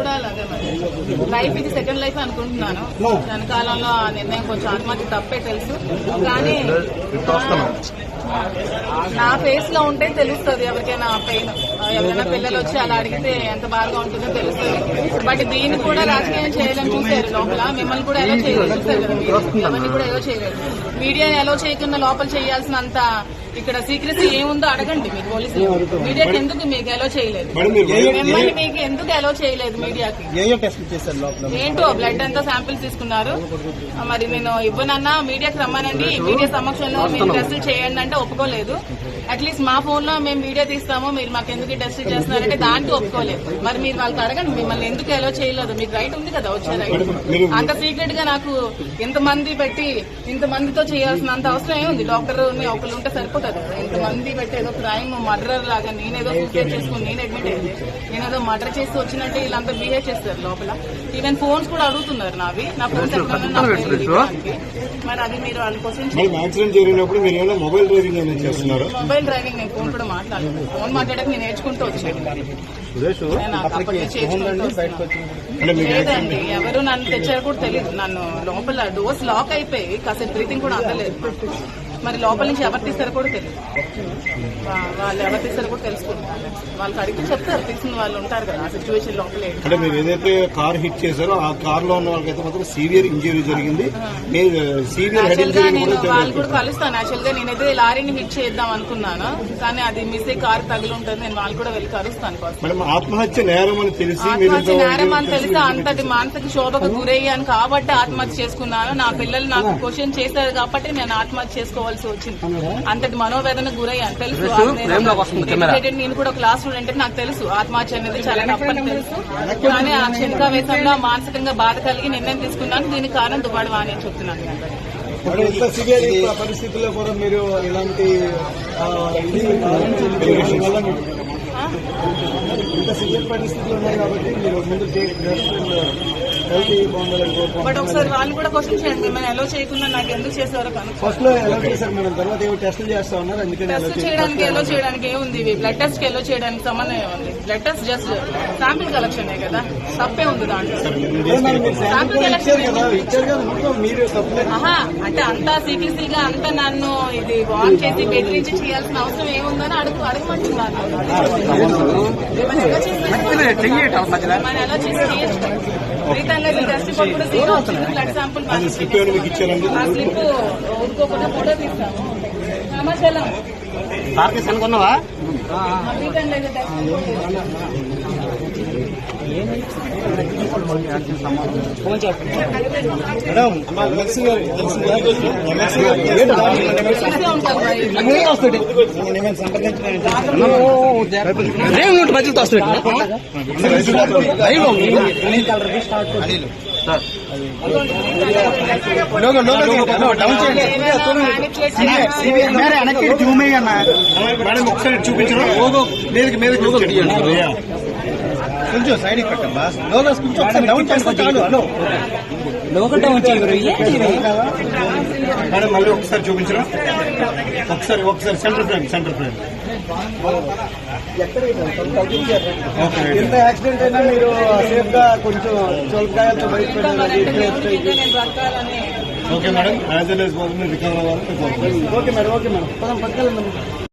కూడా అలాగే మరి. లైఫ్ ఇది సెకండ్ లైఫ్ అనుకుంటున్నాను. వెనకాలంలో ఆ నిర్ణయం కొంచెం ఆత్మహత్య తప్పే తెలుసు. కానీ నా ఫేస్లో ఉంటే తెలుస్తుంది ఎవరికైనా పెయిన్ ఎవరైనా పిల్లలు వచ్చి అలా అడిగితే ఎంత బాగా ఉంటుందో తెలుస్తుంది. బట్ దీన్ని కూడా రాజకీయం చేయాలని చూసారు లోపల. మిమ్మల్ని కూడా ఎలా చేయలేదు. చూసారు కదా మీరు. ఎవరిని కూడా ఎలా చేయలేదు. మీడియా ఎలా చేయకుండా లోపల చేయాల్సినంత ఇక్కడ సీక్రెసీ ఏముందో అడగండి మీరు పోలీసులు. మీడియాకి ఎందుకు మీకు ఎలా చేయలేదు? మిమ్మల్ని మీకు ఎందుకు ఎలా చేయలేదు మీడియాకి? టెస్ట్ ఏంటో బ్లడ్ అంతా శాంపిల్స్ తీసుకున్నారు. మరి నేను ఇవ్వనన్నా మీడియాకి రమ్మనండి. మీడియా సమక్షంలో మీరు టెస్టులు చేయండి అంటే ఒప్పుకోలేదు. అట్లీస్ట్ మా ఫోన్లో మేము వీడియో తీస్తాము. మీరు మాకు ఎందుకు టెస్ట్ చేస్తున్నారంటే దానికి ఒప్పుకోలేదు. మరి మీరు వాళ్ళకి అడగండి మిమ్మల్ని ఎందుకు ఎలా చేయలేదు? మీకు రైట్ ఉంది కదా వచ్చే రైట్ అంత సీక్రెట్గా నాకు ఇంతమంది పెట్టి ఇంతమందితో చేయాల్సినంత అవసరం ఏముంది? డాక్టర్ ఒకరు ఉంటే సరిపోతుంది. కదా ఇంతమంది పెట్టి ఏదో క్రైమ్ మర్డర్ లాగా నేనేదో సూసైడ్ చేసుకుని నేను అడ్మిట్ అయ్యింది. నేనేదో మర్డర్ చేసి వచ్చినట్టు వీళ్ళంతా బిహేవ్ చేస్తారు లోపల. ఈవెన్ ఫోన్స్ కూడా అడుగుతున్నారు నావి. నా ఫోన్స్. మరి అది మీరు ఏమైనా మొబైల్ డ్రైవింగ్ చేస్తున్నారా? మొబైల్ డ్రైవింగ్ నేను ఫోన్ కూడా మాట్లాడలేదు ఫోన్ మాట్లాడక నేను నేర్చుకుంటూ వచ్చాను. లేదండి ఎవరు నన్ను తెచ్చారో కూడా తెలియదు నన్ను లోపల డోర్స్ లాక్ అయిపోయి కాసేపు బ్రీతింగ్ కూడా అందలేదు. మరి లోపల నుంచి ఎవరు తీస్తారో కూడా తెలియదు. వాళ్ళు ఎవరు తీస్తారో కూడా తెలుసుకుంటారు. వాళ్ళకి అడిగితే చెప్తారు తీసిన వాళ్ళు ఉంటారు కదా ఆ సిచ్యువేషన్ లోపల. అంటే మీరు ఏదైతే కార్ హిట్ చేశారో ఆ కార్లో ఉన్న వాళ్ళకైతే మాత్రం సీవియర్ ఇంజరీ జరిగింది. సీవియర్ హెడ్ ఇంజరీ నేను వాళ్ళు కూడా కలుస్తాను. యాక్చువల్గా నేనైతే లారీని హిట్ చేద్దాం అనుకున్నాను కానీ అది మిస్ అయ్యి కారు తగిలి ఉంటుంది నేను వాళ్ళు కూడా వెళ్ళి కలుస్తాను మేడం ఆత్మహత్య నేరం అని తెలిసి ఆత్మహత్య నేరం అని తెలిసి అంతటి మానసిక శోభకు గురయ్యాను కాబట్టి ఆత్మహత్య చేసుకున్నాను. నా పిల్లలు నాకు క్వశ్చన్ చేశారు కాబట్టి నేను ఆత్మహత్య చేసుకోవాల్సి వచ్చింది. అంతటి మనోవేదన గురయ్యాను. తెలుసు. నేను కూడా క్లాస్ స్టూడెంట్ నాకు తెలుసు. ఆత్మహత్య అనేది చాలా తప్పని తెలుసు. కానీ ఆ క్షణికావేశంగా మానసికంగా బాధ కలిగి నిర్ణయం తీసుకున్నాను. దీనికి కారణం దుబాడు వాణి అని చెప్తున్నాను. పరిస్థితుల్లో కూడా మీరు ఇలాంటి ఇంత పరిస్థితులు ఉన్నాయి కాబట్టి మీరు ముందు కోరుకుంటున్నాను బట్ ఒకసారి వాళ్ళు కూడా క్వశ్చన్ చేయండి మిమ్మల్ని ఎలా చేయకుండా నాకు ఎందుకు చేసేవారో కనుక్కో ఫస్ట్లో ఎలా చేశారు మేడం తర్వాత ఏమో టెస్టులు చేస్తా ఉన్నారు అందుకని ఎలా టెస్ట్ చేయడానికి ఎలో చేయడానికి ఏముంది ఇవి బ్లడ్ టెస్ట్ ఎలో చేయడానికి సంబంధం ఏముంది? Blood test just sample collection కదా? తప్పే ఉంది దాంట్లో. శాంపిల్ ఇచ్చారు కలెక్షన్ కదా ఇచ్చారు కదా మొత్తం మీరు సప్లై ఆహా అంటే అంతా సీక్రెసీగా అంతా నన్ను ఇది వాన్ చేసి బెదిరించి చేయాల్సిన అవసరం ఏముందని అడుగు అడగమంటున్నాను మిమ్మల్ని ఎలా చేసి మిమ్మల్ని ఎలా స్లిప్ స్లిప్ ఊరుకోకుండా ఫోటో తీస్తాము సమాచారం సార్కి అనుకున్నావా రీతంగా టెస్ట్ రిపోర్ట్ మేడం ఎమ్మెల్సీ మరి ఏమైనా సంప్రదించడానికి మేడం ఒకసారి చూపించరా మీదకి మీదకి కొంచెం సైడ్ పెట్టమ్మా లోగస్ కొంచెం ఒకసారి డౌన్ చేస్తే చాలు. హలో మేడం మళ్ళీ ఒకసారి చూపించరా? ఒకసారి ఒకసారి centre frame centre frame okay ఎంత యాక్సిడెంట్ అయినా మీరు సేఫ్గా కొంచెం చొలకాయలతో బ్రతకాలని okay madam. As well as recover అవ్వాలని ఓకే మేడం ఓకే మేడం. పదం పక్కన